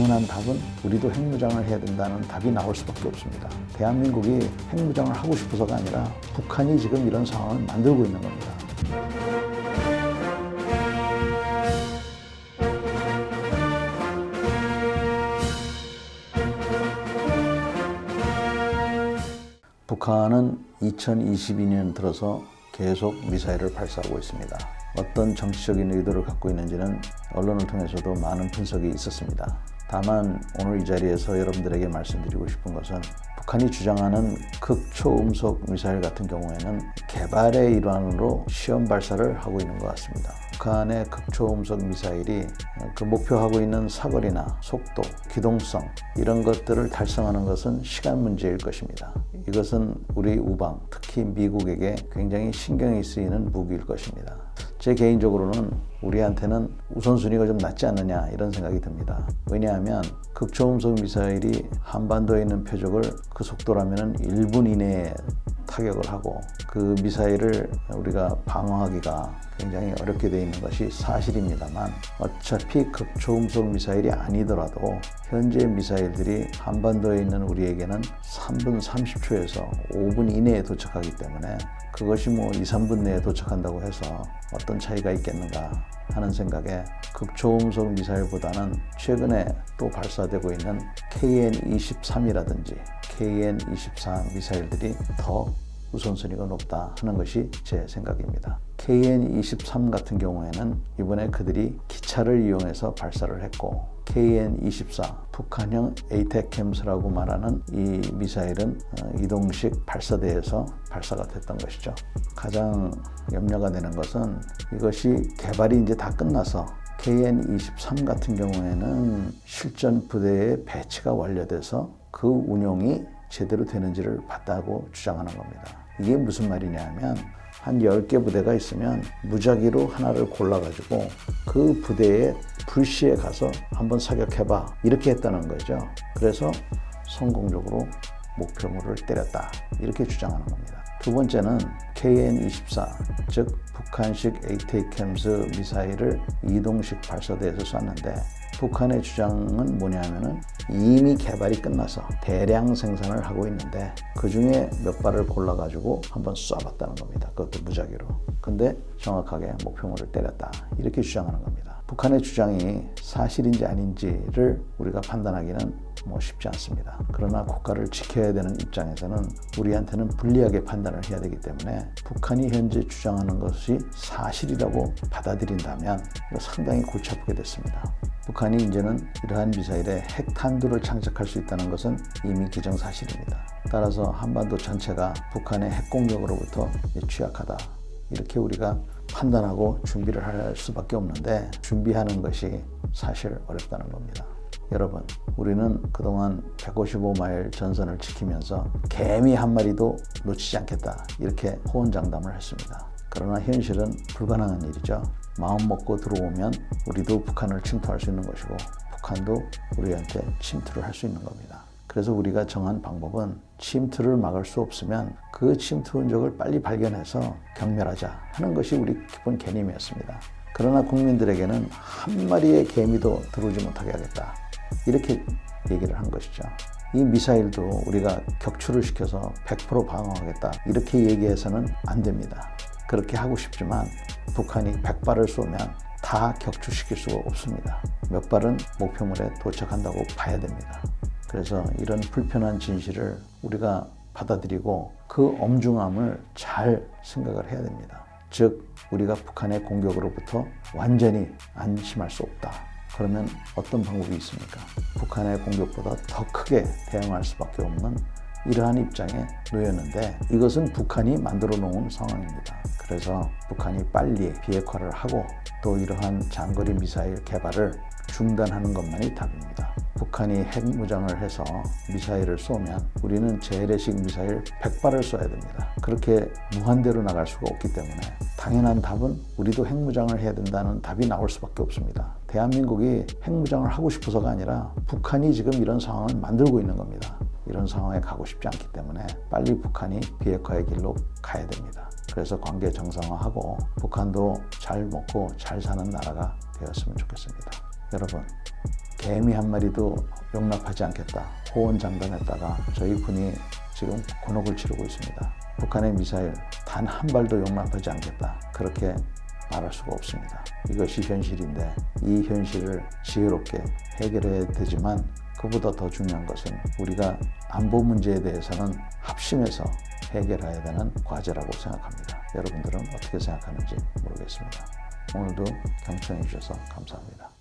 당연한 답은 우리도 핵무장을 해야 된다는 답이 나올 수밖에 없습니다. 대한민국이 핵무장을 하고 싶어서가 아니라 북한이 지금 이런 상황을 만들고 있는 겁니다. 북한은 2022년 들어서 계속 미사일을 발사하고 있습니다. 어떤 정치적인 의도를 갖고 있는지는 언론을 통해서도 많은 분석이 있었습니다. 다만 오늘 이 자리에서 여러분들에게 말씀드리고 싶은 것은 북한이 주장하는 극초음속 미사일 같은 경우에는 개발의 일환으로 시험 발사를 하고 있는 것 같습니다. 북한의 극초음속 미사일이 그 목표하고 있는 사거리나 속도, 기동성 이런 것들을 달성하는 것은 시간 문제일 것입니다. 이것은 우리 우방, 특히 미국에게 굉장히 신경이 쓰이는 무기일 것입니다. 제 개인적으로는 우리한테는 우선순위가 좀 낮지 않느냐 이런 생각이 듭니다. 왜냐하면 극초음속 미사일이 한반도에 있는 표적을 그 속도라면 1분 이내에 타격을 하고 그 미사일을 우리가 방어하기가 굉장히 어렵게 되어 있는 것이 사실입니다만 어차피 극초음속 미사일이 아니더라도 현재 미사일들이 한반도에 있는 우리에게는 3분 30초에서 5분 이내에 도착하기 때문에 그것이 뭐 2, 3분 내에 도착한다고 해서 어떤 차이가 있겠는가 하는 생각에 극초음속 미사일보다는 최근에 또 발사되고 있는 KN-23이라든지 KN-24 미사일들이 더 우선순위가 높다 하는 것이 제 생각입니다. KN-23 같은 경우에는 이번에 그들이 기차를 이용해서 발사를 했고 KN-24 북한형 에이테캠스라고 말하는 이 미사일은 어, 이동식 발사대에서 발사가 됐던 것이죠. 가장 염려가 되는 것은 이것이 개발이 이제 다 끝나서 KN-23 같은 경우에는 실전 부대의 배치가 완료돼서 그 운용이 제대로 되는지를 봤다고 주장하는 겁니다. 이게 무슨 말이냐면 한 10개 부대가 있으면 무작위로 하나를 골라가지고 그 부대의 불시에 가서 한번 사격해봐. 이렇게 했다는 거죠. 그래서 성공적으로 목표물을 때렸다. 이렇게 주장하는 겁니다. 두 번째는 KN-24, 즉 북한식 에이테이캠스 미사일을 이동식 발사대에서 쐈는데 북한의 주장은 뭐냐면은 이미 개발이 끝나서 대량 생산을 하고 있는데 그 중에 몇 발을 골라가지고 한번 쏴봤다는 겁니다. 그것도 무작위로. 근데 정확하게 목표물을 때렸다. 이렇게 주장하는 겁니다. 북한의 주장이 사실인지 아닌지를 우리가 판단하기는 뭐 쉽지 않습니다. 그러나 국가를 지켜야 되는 입장에서는 우리한테는 불리하게 판단을 해야 되기 때문에 북한이 현재 주장하는 것이 사실이라고 받아들인다면 상당히 골치 아프게 됐습니다. 북한이 이제는 이러한 미사일에 핵탄두를 장착할 수 있다는 것은 이미 기정사실입니다. 따라서 한반도 전체가 북한의 핵공격으로부터 취약하다. 이렇게 우리가 판단하고 준비를 할 수밖에 없는데 준비하는 것이 사실 어렵다는 겁니다. 여러분, 우리는 그동안 155마일 전선을 지키면서 개미 한 마리도 놓치지 않겠다. 이렇게 호언장담을 했습니다. 그러나 현실은 불가능한 일이죠. 마음 먹고 들어오면 우리도 북한을 침투할 수 있는 것이고 북한도 우리한테 침투를 할 수 있는 겁니다. 그래서 우리가 정한 방법은 침투를 막을 수 없으면 그 침투 흔적을 빨리 발견해서 경멸하자 하는 것이 우리 기본 개념이었습니다. 그러나 국민들에게는 한 마리의 개미도 들어오지 못하게 하겠다. 이렇게 얘기를 한 것이죠. 이 미사일도 우리가 격추를 시켜서 100% 방어하겠다. 이렇게 얘기해서는 안 됩니다. 그렇게 하고 싶지만 북한이 100발을 쏘면 다 격추시킬 수가 없습니다. 몇 발은 목표물에 도착한다고 봐야 됩니다. 그래서 이런 불편한 진실을 우리가 받아들이고 그 엄중함을 잘 생각을 해야 됩니다. 즉, 우리가 북한의 공격으로부터 완전히 안심할 수 없다. 그러면 어떤 방법이 있습니까? 북한의 공격보다 더 크게 대응할 수밖에 없는 이러한 입장에 놓였는데 이것은 북한이 만들어 놓은 상황입니다. 그래서 북한이 빨리 비핵화를 하고 또 이러한 장거리 미사일 개발을 중단하는 것만이 답입니다. 북한이 핵무장을 해서 미사일을 쏘면 우리는 재래식 미사일 100발을 쏴야 됩니다. 그렇게 무한대로 나갈 수가 없기 때문에 당연한 답은 우리도 핵무장을 해야 된다는 답이 나올 수밖에 없습니다. 대한민국이 핵무장을 하고 싶어서가 아니라 북한이 지금 이런 상황을 만들고 있는 겁니다. 이런 상황에 가고 싶지 않기 때문에 빨리 북한이 비핵화의 길로 가야 됩니다. 그래서 관계 정상화하고 북한도 잘 먹고 잘 사는 나라가 되었으면 좋겠습니다. 여러분, 개미 한 마리도 용납하지 않겠다. 호언장담했다가 저희 군이 지금 곤혹을 치르고 있습니다. 북한의 미사일 단 한 발도 용납하지 않겠다. 그렇게 말할 수가 없습니다. 이것이 현실인데 이 현실을 지혜롭게 해결해야 되지만 그보다 더 중요한 것은 우리가 안보 문제에 대해서는 합심해서 해결해야 되는 과제라고 생각합니다. 여러분들은 어떻게 생각하는지 모르겠습니다. 오늘도 경청해 주셔서 감사합니다.